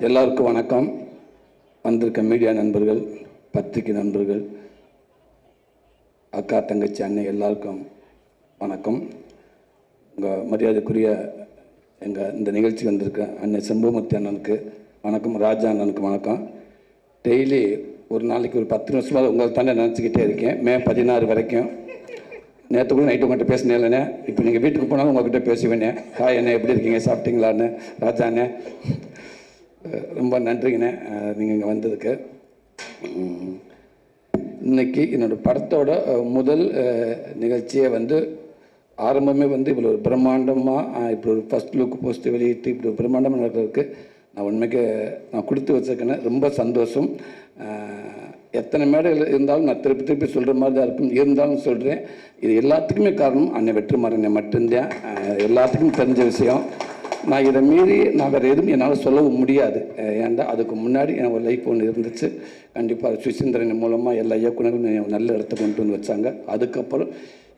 எல்லாருக்கும் வணக்கம். வந்திருக்க மீடியா நண்பர்கள் பத்திரிகை நண்பர்கள் அக்கா தங்கச்சி அண்ணன் எல்லாருக்கும் வணக்கம். உங்கள் மரியாதைக்குரிய எங்கள் இந்த நிகழ்ச்சி வந்திருக்க அண்ணன் செம்பூமூர்த்தி அண்ணனுக்கு வணக்கம் ராஜா அண்ணனுக்கு வணக்கம். டெய்லி ஒரு நாளைக்கு ஒரு பத்து நிமிஷமாக உங்களை தானே நினச்சிக்கிட்டே இருக்கேன். மே பதினாறு வரைக்கும். நேற்று கூட நைட்டு உங்கள்கிட்ட பேசினேன் இல்லைண்ணே. இப்போ நீங்கள் வீட்டுக்கு போனாலும் உங்கள்கிட்ட பேசுவேண்ணே. ஹாய் அண்ணே எப்படி இருக்கீங்க? சாப்பிட்டீங்களான்னு ராஜா அண்ணே. ரொம்ப நன்றிங்கண்ணே. நீங்கள் இங்கே வந்ததுக்கு. இன்றைக்கி இன்னைக்கு படத்தோட முதல் நிகழ்ச்சியை வந்து ஆரம்பமே வந்து இவ்வளோ ஒரு பிரம்மாண்டமாக இப்படி ஒரு ஃபஸ்ட் லுக் போஸ்ட் வெளியிட்டு இப்படி ஒரு பிரம்மாண்டமாக நடக்கிறதுக்கு நான் உண்மைக்கு நான் கொடுத்து வச்சுருக்கேன்னு ரொம்ப சந்தோஷம். எத்தனை மேடைகள் இருந்தாலும் நான் திருப்பி திருப்பி சொல்கிற மாதிரி தான் இருக்கும். இருந்தாலும் சொல்கிறேன் இது எல்லாத்துக்குமே காரணம் அன்னை வெற்றிமாறனை மட்டும்தான். எல்லாத்துக்கும் தெரிஞ்ச விஷயம். நான் இதை மீறி நான் வேறு எதுவும் என்னால் சொல்லவும் முடியாது. ஏன்டா அதுக்கு முன்னாடி என் ஒரு லைஃப் ஒன்று இருந்துச்சு. கண்டிப்பாக சுசீந்திரன் மூலமாக எல்லா இயக்குநர்களும் என்னை நல்ல இடத்த கொண்டு வந்து வச்சாங்க. அதுக்கப்புறம்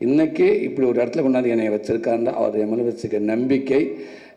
இன்றைக்கி இப்படி ஒரு இடத்துல கொண்டாந்து என்னை வச்சுருக்காருன்னா அவர் என் மேலே வச்சுக்க நம்பிக்கை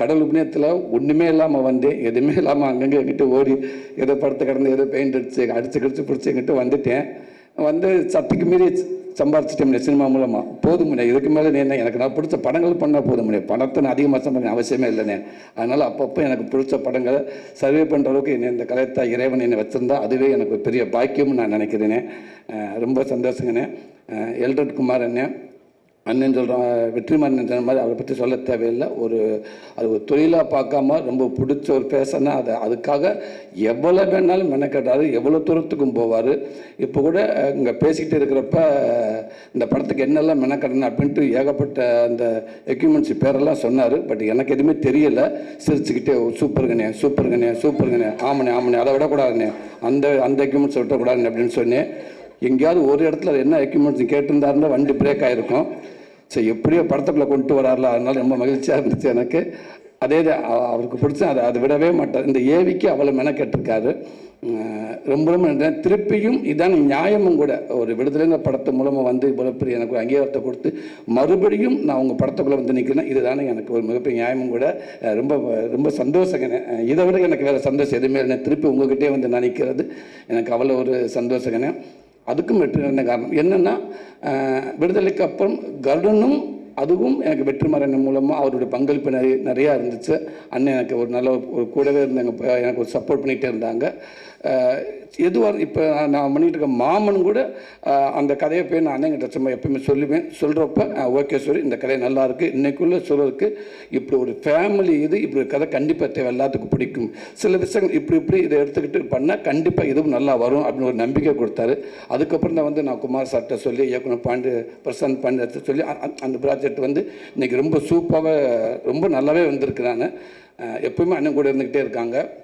கடல் புண்ணியத்தில் ஒன்றுமே இல்லாமல் வந்தேன் எதுவுமே இல்லாமல் அங்கங்கே எங்கிட்ட ஓடி ஏதோ படுத்து கிடந்து ஏதோ பெயிண்ட் அடிச்சு அடிச்சு கிடிச்சு பிடிச்சி எங்கிட்ட வந்துட்டேன். வந்து சத்துக்கு மீறி சம்பாரிச்சிட்டேன் சினிமா மூலமாக போதும் இதுக்கு மேலே என்ன எனக்கு நான் பிடிச்ச படங்கள் பண்ணால் போதும் பணத்தை நான் அதிகமாக சம்பாதிக்க அவசியமே இல்லைண்ணே அதனால் அப்பப்போ எனக்கு பிடிச்ச படங்களை சர்வே பண்ணுற அளவுக்கு என்னை இந்த கலைத்தா இறைவன் என்னை வச்சுருந்தா அதுவே எனக்கு பெரிய பாக்கியம்னு நான் நினைக்கிறேனே. ரொம்ப சந்தோஷங்கண்ணே எல்ரட் குமார் அண்ணன் அண்ணன் சொல்கிறோம் வெற்றிமாறன் சொன்ன மாதிரி அவரை பற்றி சொல்ல தேவையில்லை. ஒரு அது ஒரு தொழிலாக பார்க்காம ரொம்ப பிடிச்ச ஒரு பேசனா அதை அதுக்காக எவ்வளோ வேணாலும் மெனக்கட்டாரு எவ்வளோ தூரத்துக்கும் போவார். இப்போ கூட இங்கே பேசிக்கிட்டு இருக்கிறப்ப இந்த படத்துக்கு என்னெல்லாம் மெனக்கட்டணும் அப்படின்ட்டு ஏகப்பட்ட அந்த எக்யூப்மெண்ட்ஸ் பேரெல்லாம் சொன்னார். பட் எனக்கு எதுவுமே தெரியலை. சிரிச்சுக்கிட்டே சூப்பர் கண்ணே சூப்பர் கண்ணே சூப்பர் கண்ணே ஆமணே ஆமாண்ணே அதை விடக்கூடாதுண்ணே அந்த அந்த எக்யூப்மெண்ட்ஸ் விட்டக்கூடாதுண்ணே அப்படின்னு சொன்னேன். எங்கேயாவது ஒரு இடத்துல என்ன எக்யூப்மெண்ட்ஸ் கேட்டிருந்தாருன்னா வண்டி பிரேக் ஆகிருக்கும் சரி எப்படியோ படத்துக்குள்ளே கொண்டு வரார்ல. அதனால ரொம்ப மகிழ்ச்சியாக இருந்துச்சு எனக்கு. அதே அவ- அவருக்கு பிடிச்ச அதை அதை விடவே மாட்டார். இந்த ஏவிக்கு அவ்வளோ மெனக்கெட்டிருக்காரு. ரொம்ப ரொம்ப திருப்பியும் இதான் நியாயமும் கூட. ஒரு விடுதலைங்க படத்து மூலமாக வந்து இவ்வளோ பெரிய எனக்கு அங்கீகாரத்தை கொடுத்து மறுபடியும் நான் உங்கள் படத்துக்குள்ளே வந்து நிற்கிறேன் இதுதானே எனக்கு ஒரு மிகப்பெரிய நியாயமும் கூட. ரொம்ப ரொம்ப சந்தோஷங்க. இதை விட எனக்கு வேறு சந்தோஷம் எதுவுமே இல்லை திருப்பி உங்ககிட்டே வந்து நான் நிற்கிறது எனக்கு அவ்வளோ ஒரு சந்தோஷங்கண்ணே அதுக்கும் வெற்றி என்ன காரணம். என்னென்னா விடுதலைக்கு அப்புறம் கருடனும் அதுவும் எனக்கு வெற்றிமாறன் மூலமாக அவருடைய பங்களிப்பு நிறைய நிறையா இருந்துச்சு. அண்ணன் எனக்கு ஒரு நல்ல ஒரு கூடவே இருந்தாங்க எனக்கு ஒரு சப்போர்ட் பண்ணிகிட்டே இருந்தாங்க. எதுவாக இப்போ நான் பண்ணிகிட்டு இருக்க மாமன் கூட அந்த கதையை போய் நான் அண்ணங்கிட்ட சும்மா எப்பயுமே சொல்லுவேன். சொல்கிறப்ப ஓகே சொல்லி இந்த கதை நல்லா இருக்குது சொல்கிறதுக்கு இப்படி ஒரு ஃபேமிலி இது இப்படி ஒரு கதை கண்டிப்பாக தேவை. எல்லாத்துக்கும் பிடிக்கும். சில விஷயங்கள் இப்படி இப்படி இதை எடுத்துக்கிட்டு பண்ணால் கண்டிப்பாக இதுவும் நல்லா வரும் அப்படின்னு ஒரு நம்பிக்கை கொடுத்தாரு. அதுக்கப்புறம் தான் வந்து நான் குமார் சார்கிட்ட சொல்லி இயக்குனர் பாண்டு பிரசாந்த் பாண்டியத்தை சொல்லி அந்த ப்ராஜெக்ட் வந்து இன்னைக்கு ரொம்ப சூப்பராக ரொம்ப நல்லாவே வந்திருக்கிறாங்க. நான் எப்பவுமே அண்ணன் கூட இருந்துக்கிட்டே இருக்காங்க.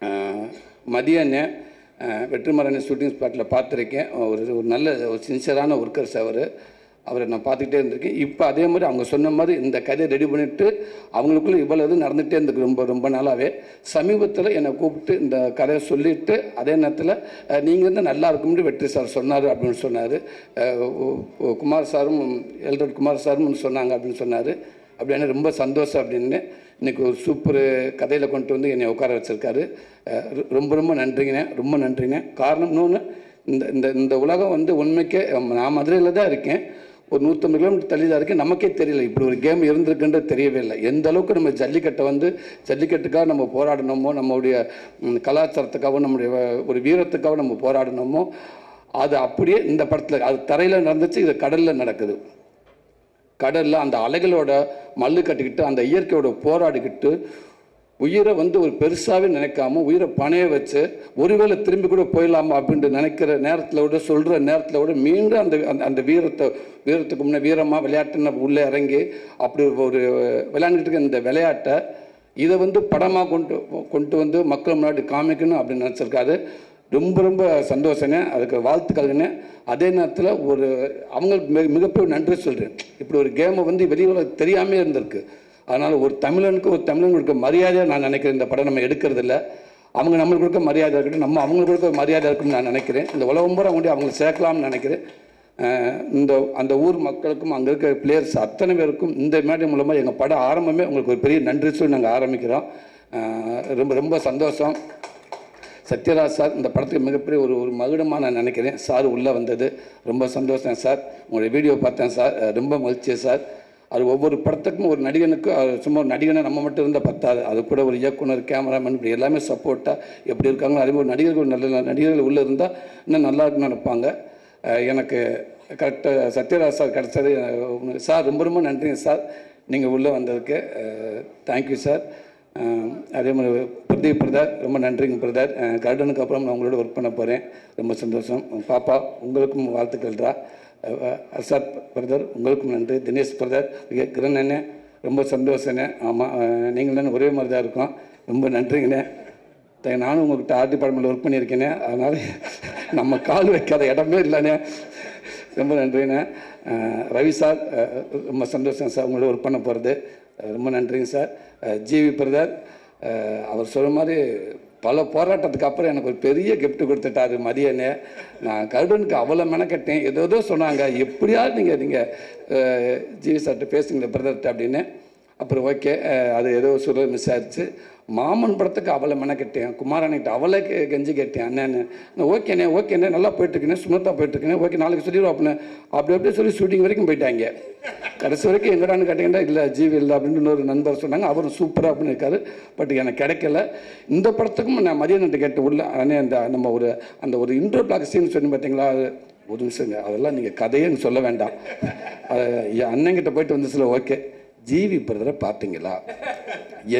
அஹ் மதிய அண்ணன் வெற்றிமாறன் ஷூட்டிங் ஸ்பாட்டில் பார்த்துருக்கேன். ஒரு ஒரு நல்ல ஒரு சின்சியரான ஒர்க்கர்ஸ் அவர். அவரை நான் பார்த்துக்கிட்டே இருந்திருக்கேன். இப்போ அதே மாதிரி அவங்க சொன்ன மாதிரி இந்த கதையை ரெடி பண்ணிவிட்டு அவங்களுக்குள்ள இவ்வளோ இது நடந்துகிட்டே இருந்துக்கு ரொம்ப ரொம்ப நாளாகவே சமீபத்தில் என்னை கூப்பிட்டு இந்த கதையை சொல்லிவிட்டு அதே நேரத்தில் நீங்கள் வந்து நல்லா இருக்கும்னு வெற்றி சார் சொன்னார் அப்படின்னு சொன்னார். குமார் சாரும் எல்ரட் குமார் சாரும் சொன்னாங்க அப்படின்னு சொன்னார். அப்படின்னு ரொம்ப சந்தோஷம் அப்படின்னு இன்னைக்கு ஒரு சூப்பர் கதையில் கொண்டு வந்து என்னை உட்கார வச்சுருக்காரு. ரொம்ப ரொம்ப நன்றிங்கண்ணே ரொம்ப நன்றிண்ணே காரணம் இன்னொன்று இந்த இந்த இந்த உலகம் வந்து உண்மைக்கே நான் மதுரையில் தான் இருக்கேன். ஒரு நூற்றம்பது கிலோமீட்டர் தள்ளி தான் இருக்குது நமக்கே தெரியல. இப்படி ஒரு கேம் இருந்திருக்குன்றது தெரியவே இல்லை. எந்த அளவுக்கு நம்ம ஜல்லிக்கட்டை வந்து ஜல்லிக்கட்டுக்காக நம்ம போராடினோமோ நம்மளுடைய கலாச்சாரத்துக்காகவும் நம்முடைய ஒரு வீரத்துக்காகவும் நம்ம போராடினோமோ அது அப்படியே இந்த படத்தில் அது தரையில் நடந்துச்சு இது கடலில் நடக்குது. கடலில் அந்த அலைகளோட மல்லு கட்டிக்கிட்டு அந்த இயற்கையோட போராடிக்கிட்டு உயிரை வந்து ஒரு பெருசாகவே நினைக்காம உயிரை பணைய வச்சு ஒருவேளை திரும்பி கூட போயிடலாமா அப்படின்ட்டு நினைக்கிற நேரத்தில் விட சொல்கிற நேரத்தில் விட மீண்டும் அந்த அந்த- அந்த வீரத்தை வீரத்துக்கு முன்னே வீரமாக விளையாட்டுன்னு உள்ளே இறங்கி அப்படி ஒரு விளையாண்டுட்டு இருக்க இந்த விளையாட்டை இதை வந்து படமாக கொண்டு கொண்டு வந்து மக்கள் முன்னாடி காமிக்கணும் அப்படின்னு நினச்சிருக்காரு. ரொம்ப ரொம்ப சந்தோஷங்க. அதுக்கு வாழ்த்துக்கள்ங்க. அதே நேரத்தில் ஒரு அவங்களுக்கு மிக மிகப்பெரிய நன்றி சொல்கிறேன் இப்படி ஒரு கேமை வந்து வெளியில் தெரியாமே இருந்திருக்கு. அதனால் ஒரு தமிழனுக்கு ஒரு தமிழன் கொடுக்க மரியாதையாக நான் நினைக்கிறேன். இந்த படம் நம்ம எடுக்கிறது இல்லை அவங்க நம்மளுக்கு கொடுக்க மரியாதை இருக்கட்டும் நம்ம அவங்களுக்கு கொடுக்க மரியாதை இருக்குன்னு நான் நினைக்கிறேன். இந்த உலகம் பூரா கொண்டு அவங்களை சேர்க்கலாம்னு நினைக்கிறேன். இந்த அந்த ஊர் மக்களுக்கும் அங்கே இருக்கிற பிளேயர்ஸ் அத்தனை பேருக்கும் இந்த மேடை மூலமாக எங்கள் படம் ஆரம்பமே உங்களுக்கு ஒரு பெரிய நன்றி சொல்லி நாங்கள் ஆரம்பிக்கிறோம். ரொம்ப ரொம்ப சந்தோஷம். சத்யராஜ் சார் இந்த படத்துக்கு மிகப்பெரிய ஒரு ஒரு மகுடமாக நான் நினைக்கிறேன். சார் உள்ளே வந்தது. ரொம்ப சந்தோஷம் சார். உங்களுடைய வீடியோ பார்த்தேன் சார். ரொம்ப மகிழ்ச்சி சார். அது ஒவ்வொரு படத்துக்கும் ஒரு நடிகனுக்கு சும்மா ஒரு நடிகனை நம்ம மட்டும் இருந்தால் பத்தாது. அது கூட ஒரு இயக்குனர் கேமராமேன் இப்படி எல்லாமே சப்போர்ட்டாக எப்படி இருக்காங்களோ அதே மாதிரி நடிகர்கள் நல்ல நடிகர்கள் உள்ளே இருந்தால் இன்னும் நல்லா இருக்குன்னு நினைப்பாங்க. எனக்கு கரெக்டாக சத்யராஜ் சார் கிடச்சது சார் ரொம்ப ரொம்ப நன்றிங்க சார். நீங்கள் உள்ளே வந்ததுக்கு தேங்க்யூ சார். அதே மாதிரி பிரதீப் பிரதர் ரொம்ப நன்றிங்க பிரதர். கர்டனுக்கு அப்புறம் நான் உங்களோட ஒர்க் பண்ண போகிறேன் ரொம்ப சந்தோஷம். பாப்பா உங்களுக்கும் வாழ்த்துக்கள்டா. அர்ஷாத் பிரதர் உங்களுக்கும் நன்றி. தினேஷ் பிரதர் கிரண் அண்ணே ரொம்ப சந்தோஷண்ணே ஆமாம் நீங்கள் தானே ஒரே மாதிரி தான் இருக்கோம். ரொம்ப நன்றிங்கண்ணே. நானும் உங்கள்கிட்ட ஆர்டி டிபார்ட்மெண்ட்டில் ஒர்க் பண்ணியிருக்கேனே அதனால் நம்ம கால் வைக்காத இடமே இல்லைண்ணே. ரொம்ப நன்றிண்ணே. ரவி சார் ரொம்ப சந்தோஷம் சார் உங்களோட ஒர்க் பண்ண போகிறது ரொம்ப நன்றிங்க சார். ஜிவி பிரதர் அவர் சொல்கிற மாதிரி பல போராட்டத்துக்கு அப்புறம் எனக்கு ஒரு பெரிய கிஃப்ட் கொடுத்துட்டாரு மதியனே நான் கருடனுக்கு அவ்வளோ மெனக்கட்டேன். ஏதோ ஏதோ சொன்னாங்க. எப்படியாவது நீங்கள் நீங்கள் ஜிவி சார்கிட்ட பேசுங்களேன் பிரதர்கிட்ட அப்படின்னு. அப்புறம் ஓகே அது ஏதோ சொல்ல மிஸ் ஆயிடுச்சு மாமன் படத்துக்கு அவளை மெனக்கட்டேன் குமாரனிட்ட அவளை கெ- கெஞ்சி கேட்டேன் அண்ணன்னு. ஓகேண்ணே ஓகேண்ணே நல்லா போயிட்டுருக்கேன் சுமத்தா போயிட்டுருக்கேன் ஓகே நாளைக்கு சொல்லிடுவோம் அப்படின்னு. அப்படி அப்படியே சொல்லி ஷூட்டிங் வரைக்கும் போயிட்டாங்க. கடைசி வரைக்கும் எங்கடான்னு கேட்டிங்கன்னா இல்லை ஜீவி இல்லை அப்படின்னு இன்னொரு நண்பர் சொன்னாங்க. அவரும் சூப்பராக அப்படின்னு இருக்காரு. பட் எனக்கு கிடைக்கல. இந்த படத்துக்கும் நான் மதியானத்தை கேட்டு உள்ள அண்ணே அந்த நம்ம ஒரு அந்த ஒரு இன்டர் பிளாக் சீன் சொன்னி பார்த்தீங்களா அது ஒரு நிமிஷங்க அதெல்லாம் நீங்கள் கதையன்னு சொல்ல வேண்டாம். அது என் அண்ணங்கிட்ட போயிட்டு வந்து ஓகே ஜீவி பிரதரை பார்த்தீங்களா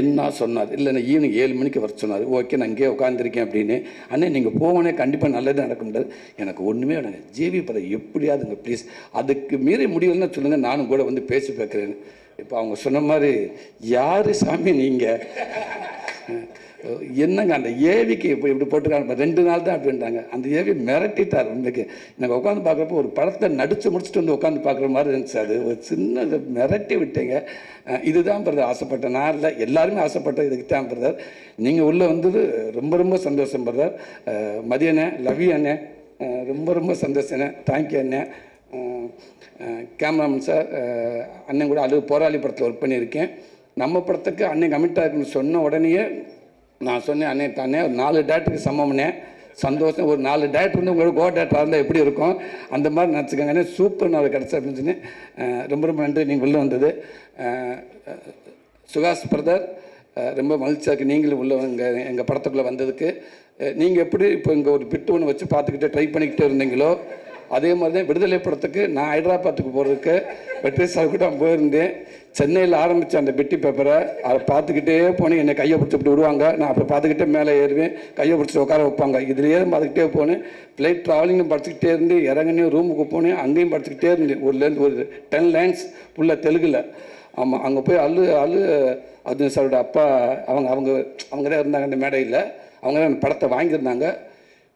என்ன சொன்னார்? இல்லை ஈவினிங் ஏழு மணிக்கு வர சொன்னார். ஓகே நான் இங்கேயே உட்காந்துருக்கேன் அப்படின்னு. அண்ணே நீங்கள் போவனே கண்டிப்பாக நல்லது நடக்க முடியாது எனக்கு ஒன்றுமே வேணாங்க ஜேவி பிரதர் எப்படியாதுங்க ப்ளீஸ். அதுக்கு மீறி முடியலன்னா சொல்லுங்கள் நானும் கூட வந்து பேசி பார்க்குறேன்னு. இப்போ அவங்க சொன்ன மாதிரி யார் சாமி நீங்கள் என்னங்க அந்த ஏவிக்கு இப்போ இப்படி போட்டிருக்காங்க ரெண்டு நாள் தான் அப்படின்றாங்க அந்த ஏவி மிரட்டிட்டார் உண்மைக்கு. எனக்கு உட்காந்து பார்க்குறப்போ ஒரு படத்தை நடித்து முடிச்சுட்டு வந்து உட்காந்து பார்க்குற மாதிரி இருந்துச்சு அது. ஒரு சின்ன மிரட்டி விட்டீங்க. இதுதான் பிரதர் ஆசைப்பட்டேன் நான் இல்லை எல்லாருமே ஆசைப்பட்டேன் இதுக்கு தான் பிரதர். நீங்கள் உள்ளே வந்தது ரொம்ப ரொம்ப சந்தோஷம் பிரதர். மதியண்ணே லவி அண்ணே ரொம்ப ரொம்ப சந்தோஷண்ணே தேங்க்யூ அண்ணே. கேமராமேன் சார் அண்ணன் கூட அது போராளி படத்தில் ஒர்க் பண்ணியிருக்கேன். நம்ம படத்துக்கு அன்னைக்கு கமிட் ஆகிருக்குன்னு சொன்ன உடனேயே நான் சொன்னேன் அண்ணே தானே ஒரு நாலு டேட்டுக்கு சமம்னே சந்தோஷம் ஒரு நாலு டேட் வந்து உங்களோட கோ டேட்டாக இருந்தால் எப்படி இருக்கும்? அந்த மாதிரி நினச்சிக்கோங்கண்ணே சூப்பர் நாள் கிடச்சா அப்படின்னு ரொம்ப ரொம்ப நன்றி. நீங்கள் உள்ளே வந்தது. சுகாஷ் பிரதர் ரொம்ப மகிழ்ச்சியாக இருக்குது நீங்களும் உள்ள எங்கள் எங்கள் படத்துக்குள்ளே வந்ததுக்கு. நீங்கள் எப்படி இப்போ இங்கே ஒரு பிட்டு ஒன்று வச்சு பார்த்துக்கிட்டே ட்ரை பண்ணிக்கிட்டே இருந்தீங்களோ அதே மாதிரி தான் விடுதலை படத்துக்கு நான் ஹைதராபாத்துக்கு போகிறதுக்கு வெற்றி சார் கூட போயிருந்தேன். சென்னையில் ஆரம்பித்த அந்த பெட்டி பேப்பரை அதை பார்த்துக்கிட்டே போனேன். என்னை கையை பிடிச்சி இப்படி விடுவாங்க. நான் அப்போ பார்த்துக்கிட்டே மேலே ஏறுவேன். கையை பிடிச்சி உட்கார வைப்பாங்க. இதுலேயே பார்த்துக்கிட்டே போனேன். ஃப்ளைட் ட்ராவலிங்கும் படிச்சுக்கிட்டே இருந்து இறங்கினே ரூமுக்கு போனேன். அங்கேயும் படிச்சுக்கிட்டே இருந்தேன். ஒரு லேண்ட் ஒரு டென் லைன்ஸ் ஃபுல்லாக தெலுங்கில். ஆமாம் அங்கே போய் அல்லு அல்லு அர்ஜுன் சாரோட அப்பா அவங்க அவங்க அவங்க தான் இருந்தாங்க அந்த மேடையில். அவங்க தான் அந்த படத்தை வாங்கியிருந்தாங்க.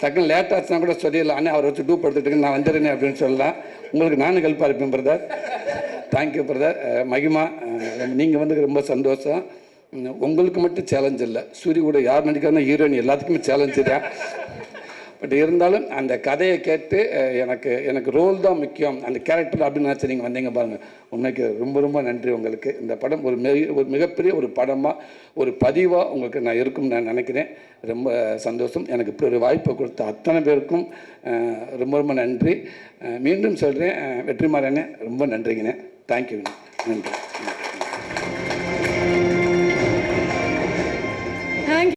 டக்குன்னு லேட் ஆச்சுன்னா கூட சொல்லிடலாம். ஆனால் அவர் வச்சு டூப் எடுத்துட்டு நான் வந்துடுறேனே அப்படின்னு சொல்லலாம். உங்களுக்கு நானும் ஹெல்ப்பாக இருப்பேன் பிரதர் தேங்க்யூ பிரதர் மகிமா நீங்கள் வந்து ரொம்ப சந்தோஷம். உங்களுக்கு மட்டும் சேலஞ்ச் இல்லை. சூரிய கூட யார் நடிக்கிறாங்க ஹீரோயின் எல்லாத்துக்குமே சேலஞ்சு தான். பட் இருந்தாலும் அந்த கதையை கேட்டு எனக்கு எனக்கு ரோல் தான் முக்கியம். அந்த கேரக்டர் அப்படின்னு நினச்சி நீங்கள் வந்தீங்க பாருங்கள் உண்மைக்கு ரொம்ப ரொம்ப நன்றி உங்களுக்கு. இந்த படம் ஒரு மிக ஒரு மிகப்பெரிய ஒரு படமாக ஒரு பதிவாக உங்களுக்கு நான் இருக்கும்னு நான் நினைக்கிறேன். ரொம்ப சந்தோஷம். எனக்கு இப்படி ஒரு வாய்ப்பை கொடுத்த அத்தனை பேருக்கும் ரொம்ப ரொம்ப நன்றி. மீண்டும் சொல்கிறேன் வெற்றிமாறனே ரொம்ப நன்றிங்கண்ணே. தேங்க்யூ நன்றி.